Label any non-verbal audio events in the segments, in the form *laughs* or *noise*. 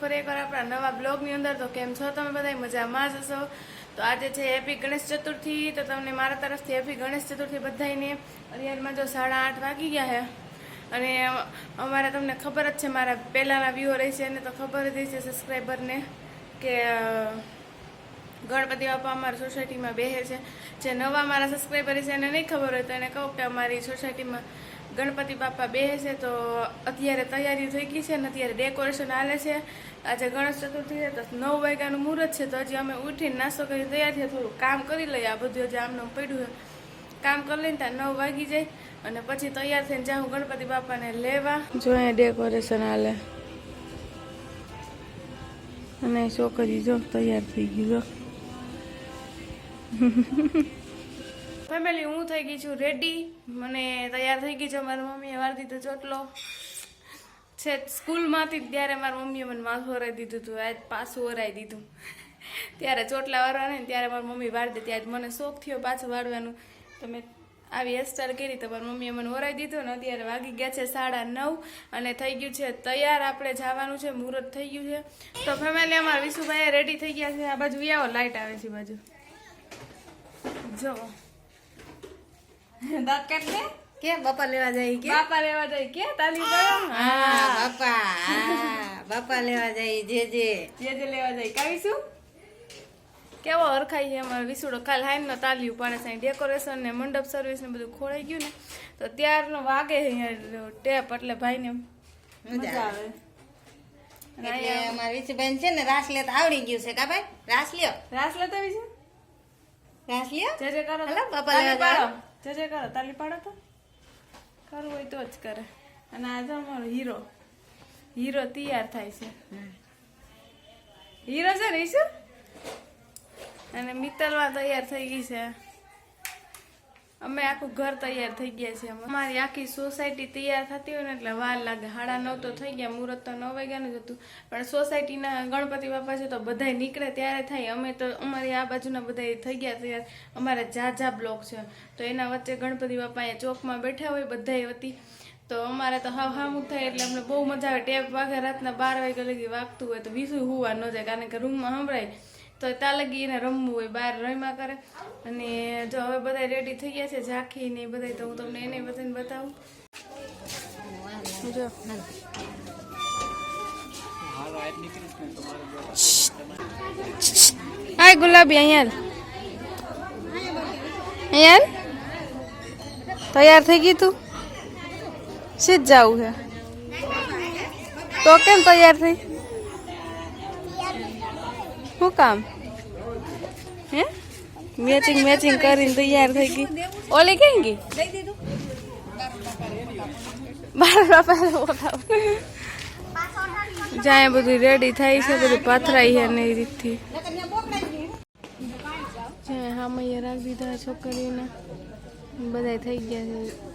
ફરી એકવાર આપણા નવા બ્લોગની અંદર. તો કેમ છો તમે બધા મજામાં જ હશો? તો આજે છે હેપી ગણેશ ચતુર્થી. તો તમને મારા તરફથી હેપી ગણેશ ચતુર્થી બધાને અત્યારમાં જો સાડા આઠ વાગી ગયા છે અને અમારે તમને ખબર જ છે, મારા પહેલાંના વ્યૂ રહેશે એને તો ખબર જ છે સબસ્ક્રાઈબરને કે ગણપતિ બાપા અમારી સોસાયટીમાં બેસે છે. જે નવા મારા સબસ્ક્રાઈબર છે એને નહીં ખબર હોય તો એને કહું કે અમારી સોસાયટીમાં ગણપતિ બાપા બેસે છે તો અત્યારે તૈયારી થઈ ગઈ છે ને અત્યારે ડેકોરેશન હાલે છે. આજે ગણેશ ચતુર્થી છે તો નવ વાગ્યાનું મુહૂર્ત છે તો હજી અમે ઉઠીને નાસ્તો કરી તૈયાર થયા થોડું કામ કરી લઈએ. આ બધું હજી આમને પડ્યું છે. કામ કરી લઈને ત્યાં નવ વાગી જાય અને પછી તૈયાર થઈને જાઉં ગણપતિ બાપાને લેવા જો અહીંયા ડેકોરેશન હાલે. અને છોકરી જો તૈયાર થઈ ગઈ, જો. ફેમિલી, હું થઈ ગઈ છું રેડી મને તૈયાર થઈ ગઈ છે મારી મમ્મીએ વાર દીધો ચોટલો. છે સ્કૂલમાંથી ત્યારે મારી મમ્મીએ મને માથું ઓરાઈ દીધું હતું, આજ પાછું ઓરાઈ દીધું. ત્યારે ચોટલા વાળવાને ને ત્યારે મારી મમ્મી વાળ દેતી આજ મને શોખ થયો પાછું વાળવાનું તો મેં આવી હેરસ્ટાઈલ કરી તો મારી મમ્મીએ મને ઓરાઈ દીધો ને અત્યારે વાગી ગયા છે સાડા નવ અને થઈ ગયું છે તૈયાર. આપણે જવાનું છે, મુહૂર્ત થઈ ગયું છે. તો ફેમિલી અમારા વિશુભાઈ રેડી થઈ ગયા છે. આ બાજુ આવો લાઇટ આવે છે બાજુ. જો *laughs* દાંત કાઢ લે. કે બાપા લેવા જાય કે? બાપા લેવા જાય કે તાલી કરો. હા બાપા બાપા લેવા જાય જે જે. જે જે લેવા જાય. કાવીશું કેવો હરખાઈ છે અમારો વિસુડો. કાલ હાઈનો તાલ્યું પાડે સાઈ ડેકોરેશન ને મંડપ સર્વિસ ને બધું ખોળાઈ ગયું ને તો ત્યારનો વાગે ટેપ એટલે ભાઈને મજા આવે. એટલે અમારા વિશુભાઈ છે ને રાસ લેતા આવડી ગયું છે કા ભાઈ? રાસ લ્યો. રાસ લેતા વિશે રાસ લ્યો. જે જે કરો. હલો બાપા લેવા જે જે કરો તાલી પાડો તો? કરવું હોય તો જ કરે. અને આજે અમારો હીરો. હીરો તૈયાર થાય છે. હીરો છે ને ઈશુ? અને મિત્તલમાં તૈયાર થઈ ગઈ છે. અમે આખું ઘર તૈયાર થઈ ગયા છે. અમારી આખી સોસાયટી તૈયાર થતી હોય ને એટલે વાર લાગે. સાડા નવ તો થઈ ગયા, મુહૂર્ત તો નવ વાગ્યાનું જ હતું. પણ સોસાયટીના ગણપતિ બાપા છે તો બધાય નીકળે ત્યારે થાય. અમે તો અમારી આ બાજુના બધા થઈ ગયા તૈયાર. અમારે ઝાઝા બ્લોક છે. તો એના વચ્ચે ગણપતિ બાપા અહીંયા ચોકમાં બેઠા હોય બધા વતી. તો અમારે તો હાવ હામુક થાય એટલે અમને બહુ મજા આવે. ટેપ વાગે રાતના બાર વાગ્યા લગી વાગતું હોય તો બીજું હોવા ન જાય. કારણ કે રૂમમાં સંભળાય. તો ત્યાં લગી એને રમવું હોય બહાર રમ્યા કરે. અને જો હવે બધા રેડી થઈ ગયા છે ઝાંખી ને બધા તો હું તમને એને બધાને બતાવું. જો. હાય ગુલાબી, અહીંયા અહીંયા તૈયાર થઈ ગઈ તું? સીધ જવું છે તો કેમ તૈયાર થઈ? શું કામ હે મેચિંગ મેચિંગ કરીને તૈયાર થઈ ગઈ ઓલી ક્યાં ગઈ બાર બાપા બોલાવ જ્યાં બધું રેડી થાય છે બધું પાથરાઈ છે ને એ રીતથી જ્યાં હામૈયા રાખી દીધા છોકરીઓને બધા થઈ ગયા છે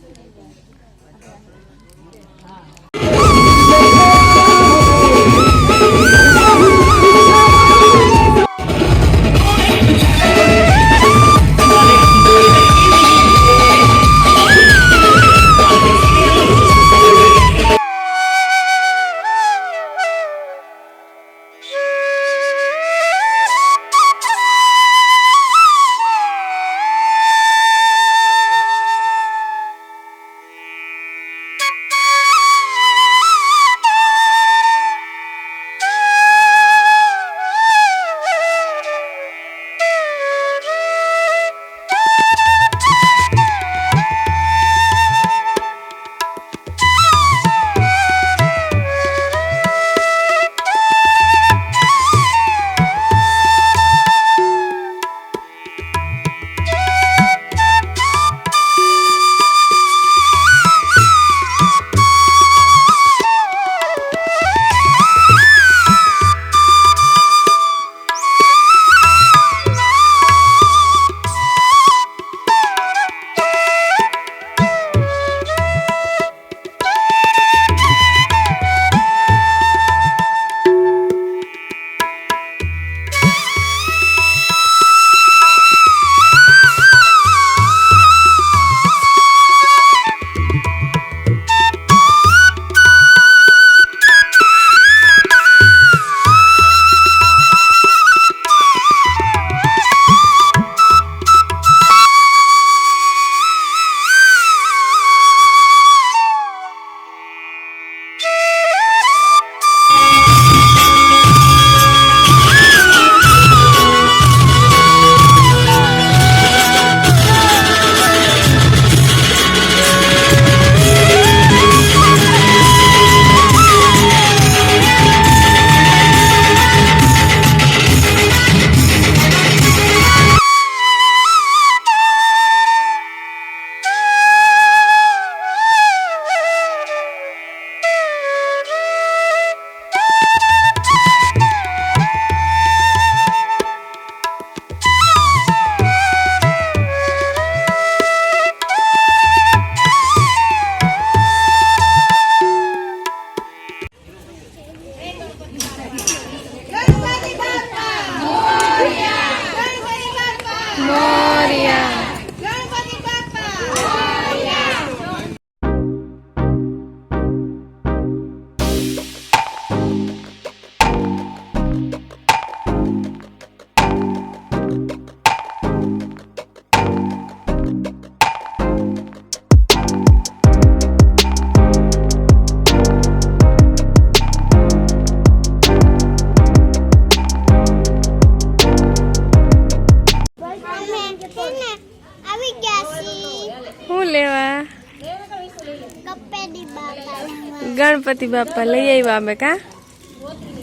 ગણપતિ બાપા લઈ આવ્યા અમે કા?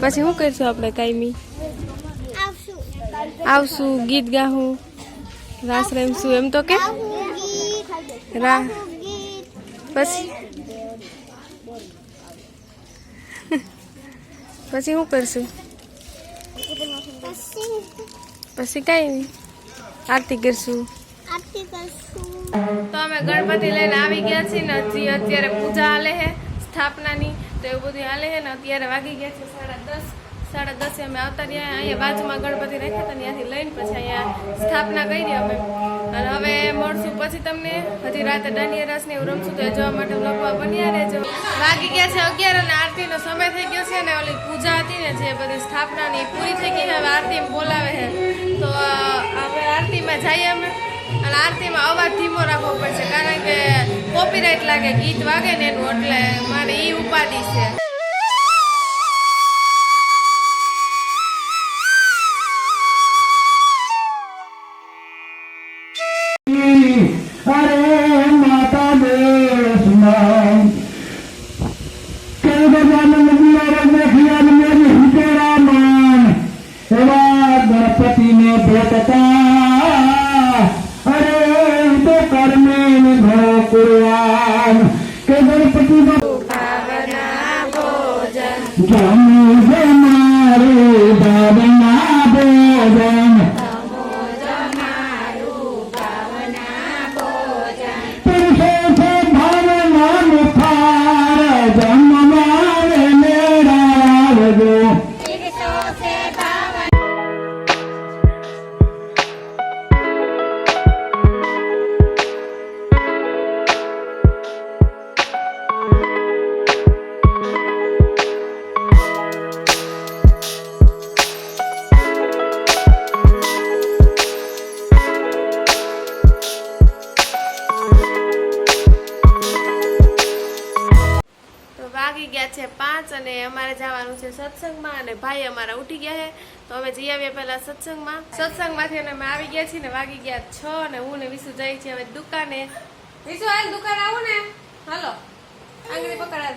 પછી શું કરીશું આપણે કાયમી? આવશું ગીત ગાવું રાસ રમશું એમ તો કે? રા પછી? પછી શું કરશું? પછી કઈ નહીં આરતી કરશું. તો અમે ગણપતિ લઈને આવી ગયા છીએ ને હજી અત્યારે પૂજા હાલે છે સ્થાપનાની, તો એવું બધું હાલે છે ને, અત્યારે વાગી ગયા છે સાડા દસ. સાડા દસે અમે આવતા રહ્યા, અહીંયા બાજુમાં ગણપતિ રાખ્યા હતા ત્યાંથી લઈને પછી અહીંયા સ્થાપના કરી અમે. અને હવે મળશું પછી તમને. હજી રાતે દાંડિયા રસ ને એવું રમશું તો જોવા માટે લખવા બન્યા રહેજો. વાગી ગયા છે અગિયાર અને આરતીનો સમય થઈ ગયો છે ને, ઓલી પૂજા હતી ને, જે બધી સ્થાપનાની પૂરી થઈ ગઈ હવે આરતી બોલાવે છે. તો હવે આરતીમાં જઈએ અમે. અને આરતીમાં અવાજ ધીમો રાખવો પડશે, કારણ કે કોપીરાઇટ લાગે, ગીત વાગે ને એનું, એટલે મારે ઈ ઉપાધિ છે. ভগবান কেবল প্রতিভা વાગી ગયા છે પાંચ અને અમારે જવાનું છે સત્સંગમાં અને ભાઈ અમારા ઉઠી ગયા છે. તો અમે જઈ આવીએ પહેલા સત્સંગમાં. સત્સંગમાંથી અને અમે આવી ગયા છીએ ને વાગી ગયા છ અને હું ને વિશુ જઈ છીએ હવે દુકાને. વિશુ હાલ દુકાન આવું ને. હાલો. આંગળી પકડા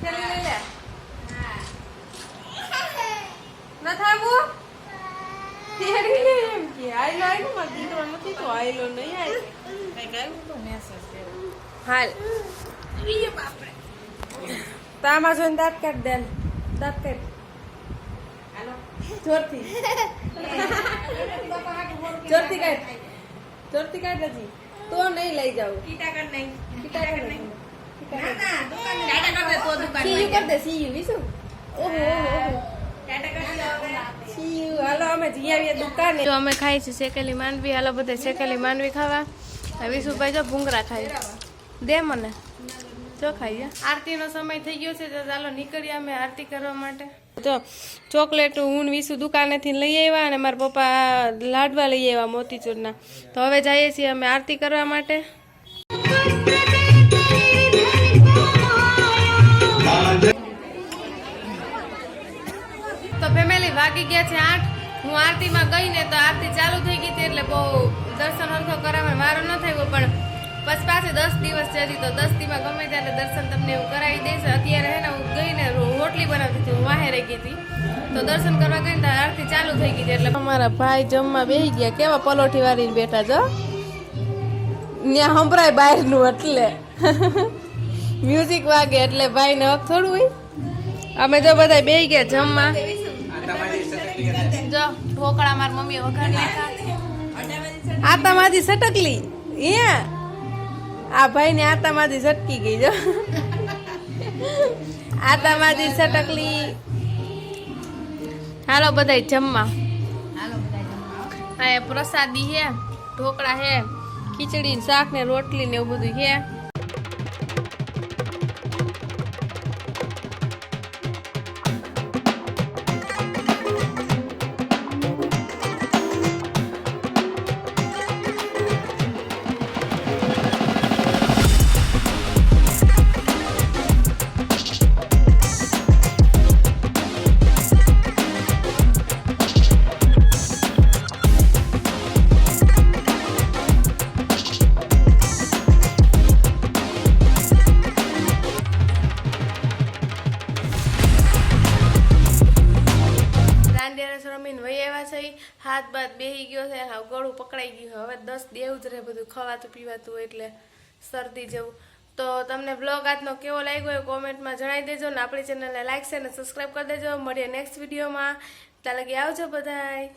થેલી લઈ લે. ન થાવું તેડી એમ કે આઈલો આઈલો માર દીકરો નથી તો આઈલો નહીં આઈ હાલ તો આમાં જોઈને દાંત કાઢ દે દાંત કાઢ. જોરથી. જોરથી કાઢ. જોરથી કાઢ હજી. તો નહીં લઈ જાવ કીટા કર નહીં. સીયુ કર હાલો અમે જઈ આવીએ દુકાને. જો અમે ખાઈ છે શેકેલી માંડવી. હાલો બધા શેકેલી માંડવી ખાવા. હવે વિશુભાઈ જો ભૂંગરા ખાય. દે મને. જો ખાઈએ આરતીનો સમય થઈ ગયો છે તો ચાલો નીકળીએ અમે આરતી કરવા માટે. જો ચોકલેટ હું વિશુ દુકાનેથી લઈ આવ્યા અને મારા પપ્પા લાડવા લઈ આવ્યા મોતીચૂરના. તો હવે જઈએ છીએ અમે આરતી કરવા માટે. તો ફેમિલી વાગી ગયા છે આઠ. હું આરતીમાં ગઈ ને તો આરતી ચાલુ થઈ ગઈ હતી એટલે બહુ દર્શન હરખો કરાવવાનો વારો ન થયો પણ પછી પાછી દસ દિવસ છે હજી તો દસ દીમાં ગમે ત્યારે દર્શન તમને હું કરાવી દઈશ. અત્યારે હે ને હું ગઈને રોટલી બનાવતી હતી, હું વાહે રહી ગઈ હતી. તો દર્શન કરવા ગઈ ને આરતી ચાલુ થઈ ગઈ એટલે અમારા ભાઈ જમવા બેસી ગયા. કેવા પલોઠી વાળીને બેઠા છો? ત્યાં સંભળાય બહારનું એટલે. મ્યુઝિક વાગે એટલે ભાઈને હક થોડું હોય. અમે જો બધા બેસી ગયા જમવા. જો, ઢોકળા મારી મમ્મી વઘારી નાખ્યા. આતામાંથી સટકલી. અહીંયા આ ભાઈને આતામાંથી ઝટકી ગઈ જો. આતામાંથી સટકલી. હાલો બધા જમવા. પ્રસાદી હે ઢોકળા હે ખીચડી શાક ને રોટલી ને એવું બધું હે હાથ બાદ બેહી ગયો છે, હાવ ગળું પકડાઈ ગયું હવે દસ દેવું જ રહે બધું ખવાતું પીવાતું એટલે શરદી જેવું. તો તમને બ્લોગ આજનો કેવો લાગ્યો એ કોમેન્ટમાં જણાવી દેજો ને આપણી ચેનલને લાઇક છે અને સબસ્ક્રાઈબ કરી દેજો. મળીએ નેક્સ્ટ વિડીયોમાં ત્યાં લગી આવજો બધાય.